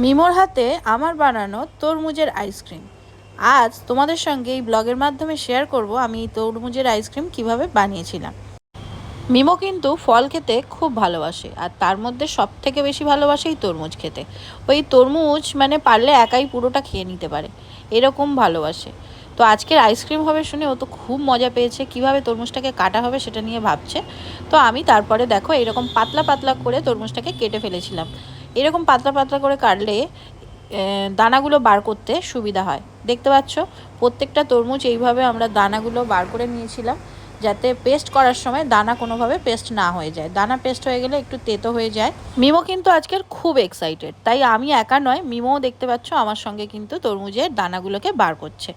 মিমোর হাতে আমার বানানো তরমুজের আইসক্রিম আজ তোমাদের সঙ্গে এই ব্লগের মাধ্যমে শেয়ার করব আমি এই তরমুজের আইসক্রিম কীভাবে বানিয়েছিলাম। মিমো কিন্তু ফল খেতে খুব ভালোবাসে, আর তার মধ্যে সব থেকে বেশি ভালোবাসে এই তরমুজ খেতে। ওই তরমুজ মানে পারলে একাই পুরোটা খেয়ে নিতে পারে, এরকম ভালোবাসে। তো আজকের আইসক্রিম হবে শুনে ও তো খুব মজা পেয়েছে, কীভাবে তরমুজটাকে কাটা হবে সেটা নিয়ে ভাবছে। তো আমি তারপরে দেখো এরকম পাতলা পাতলা করে তরমুজটাকে কেটে ফেলেছিলাম। এরকম পাতলা পাতলা করে কাটলে দানাগুলো বার করতে সুবিধা হয়। দেখতে পাচ্ছ? প্রত্যেকটা তরমুজ এইভাবে আমরা দানাগুলো বার করে নিয়েছিলাম, যাতে পেস্ট করার সময় দানা কোনোভাবে পেস্ট না হয়ে যায়। দানা পেস্ট হয়ে গেলে একটু তেতো হয়ে যায়। মিমো কিন্তু আজকের খুব এক্সাইটেড তাই আমি একা নয়, মিমোও দেখতে পাচ্ছ আমার সঙ্গে কিন্তু তরমুজের দানাগুলোকে বার করছে।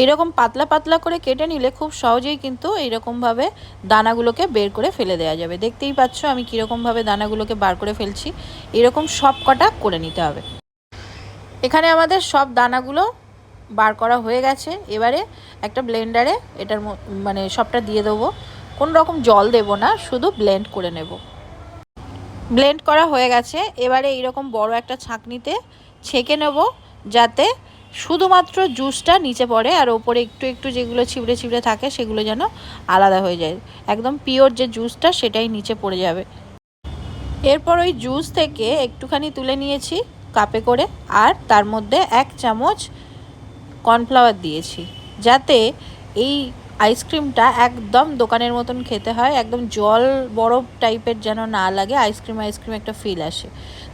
এইরকম পাতলা পাতলা করে কেটে নিলে খুব সহজেই কিন্তু এইরকমভাবে দানাগুলোকে বের করে ফেলে দেওয়া যাবে। দেখতেই পাচ্ছ আমি কীরকমভাবে দানাগুলোকে বার করে ফেলছি। এরকম সব কটা করে নিতে হবে। এখানে আমাদের সব দানাগুলো বার করা হয়ে গেছে। এবারে একটা ব্লেন্ডারে এটার মানে সবটা দিয়ে দেবো। কোনো রকম জল দেব না, শুধু ব্লেন্ড করে নেব। ব্লেন্ড করা হয়ে গেছে। এবারে এইরকম বড় একটা ছাঁকনিতে ছেঁকে নেব যাতে শুধুমাত্র জুসটা নিচে পড়ে আর ওপরে একটু একটু যেগুলো ছিবড়ে ছিবড়ে থাকে সেগুলো যেন আলাদা হয়ে যায়। একদম পিওর যে জুসটা সেটাই নিচে পড়ে যাবে। এরপর ওই জুস থেকে একটুখানি তুলে নিয়েছি কাপে করে আর তার মধ্যে এক চামচ কর্নফ্লাওয়ার দিয়েছি। যাতে এই আইসক্রিমটা একদম দোকানের মতন খেতে হয়, একদম জল বরফ টাইপের যেন না লাগে, আইসক্রিম আইসক্রিম একটা ফিল আসে।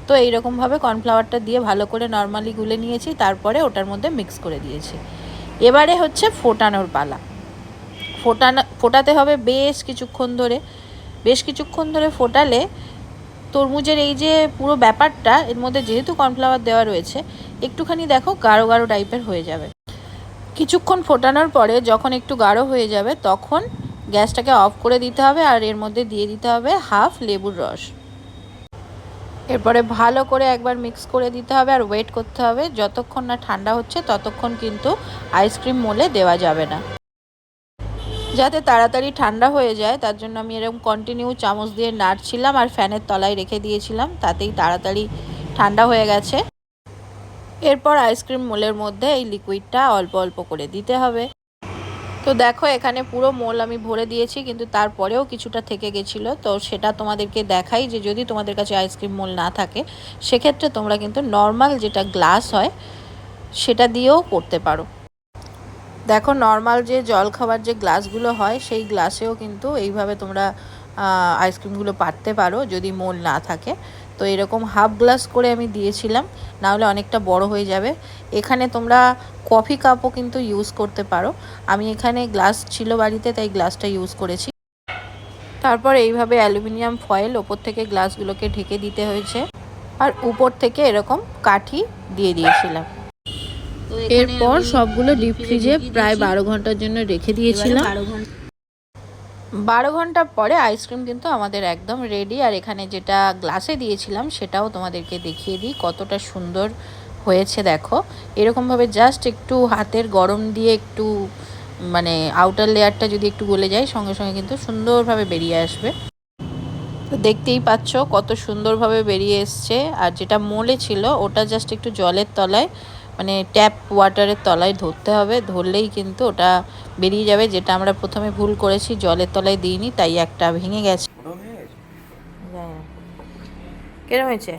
তো এইরকমভাবে কর্নফ্লাওয়ারটা দিয়ে ভালো করে নর্মালি গুলে নিয়েছি, তারপরে ওটার মধ্যে মিক্স করে দিয়েছি। এবারে হচ্ছে ফোটানোর পালা। ফোটানো, ফোটাতে হবে বেশ কিছুক্ষণ ধরে। বেশ কিছুক্ষণ ধরে ফোটালে তরমুজের এই যে পুরো ব্যাপারটা, এর মধ্যে যেহেতু কর্নফ্লাওয়ার দেওয়া রয়েছে, একটুখানি দেখো গাঢ় গাঢ় টাইপের হয়ে যাবে। কিছুক্ষণ ফোটানোর পরে যখন একটু গাঢ় হয়ে যাবে, তখন গ্যাসটাকে অফ করে দিতে হবে আর এর মধ্যে দিয়ে দিতে হবে হাফ লেবুর রস। এরপরে ভালো করে একবার মিক্স করে দিতে হবে আর ওয়েট করতে হবে। যতক্ষণ না ঠান্ডা হচ্ছে, ততক্ষণ কিন্তু আইসক্রিম মোলে দেওয়া যাবে না। যাতে তাড়াতাড়ি ঠান্ডা হয়ে যায়, তার জন্য আমি এরকম কন্টিনিউ চামচ দিয়ে নাড়ছিলাম আর ফ্যানের তলায় রেখে দিয়েছিলাম, তাতেই তাড়াতাড়ি ঠান্ডা হয়ে গেছে। এরপর আইসক্রিম মোলের মধ্যে এই লিকুইডটা অল্প অল্প করে দিতে হবে। তো দেখো, এখানে পুরো মোল আমি ভরে দিয়েছি, কিন্তু তারপরেও কিছুটা থেকে গেছিল। তো সেটা তোমাদেরকে দেখাই যে যদি তোমাদের কাছে আইসক্রিম মোল না থাকে, সেক্ষেত্রে তোমরা কিন্তু নর্মাল যেটা গ্লাস হয়, সেটা দিয়েও করতে পারো। দেখো, নর্মাল যে জল খাবার যে গ্লাসগুলো হয়, সেই গ্লাসেও কিন্তু এইভাবে তোমরা আইসক্রিমগুলো পারতে পারো, যদি মোল না থাকে। তো এরকম হাফ গ্লাস করে আমি দিয়েছিলাম নাহলে অনেকটা বড় হয়ে যাবে। এখানে তোমরা কফি কাপও কিন্তু ইউজ করতে পারো। আমি এখানে গ্লাস ছিল বাড়িতে তাই গ্লাসটা ইউজ করেছি। তারপর এইভাবে অ্যালুমিনিয়াম ফয়েল ওপর থেকে গ্লাসগুলোকে ঢেকে দিতে হয়েছে। আর উপর থেকে এরকম কাঠি দিয়ে দিয়েছিলাম। এরপর সবগুলো ডিপ ফ্রিজে প্রায় বারো ঘণ্টার জন্য রেখে দিয়েছিলাম। বারো ঘণ্টা পরে আইসক্রিম কিন্তু আমাদের একদম রেডি আর এখানে যেটা গ্লাসে দিয়েছিলাম সেটাও তোমাদেরকে দেখিয়ে দিই, কতটা সুন্দর হয়েছে দেখো। এরকমভাবে জাস্ট একটু হাতের গরম দিয়ে একটু মানে আউটার লেয়ারটা যদি একটু গলে যায়, সঙ্গে সঙ্গে কিন্তু সুন্দরভাবে বেরিয়ে আসবে। তো দেখতেই পাচ্ছ কত সুন্দরভাবে বেরিয়ে এসছে, আর যেটা মোলে ছিল ওটা জাস্ট একটু জলের তলায় মানে ট্যাপ ওয়াটারের তলায় ধরতে হবে ধরলেই কিন্তু ওটা বেরিয়ে যাবে যেটা আমরা প্রথমে ভুল করেছি জলের তলায় দিইনি তাই একটা ভেঙে গেছে। কেরম হয়েছে?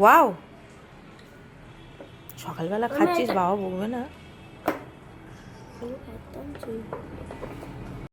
ওয়াও সকালবেলা খাচ্ছিস বাবা বলবে না।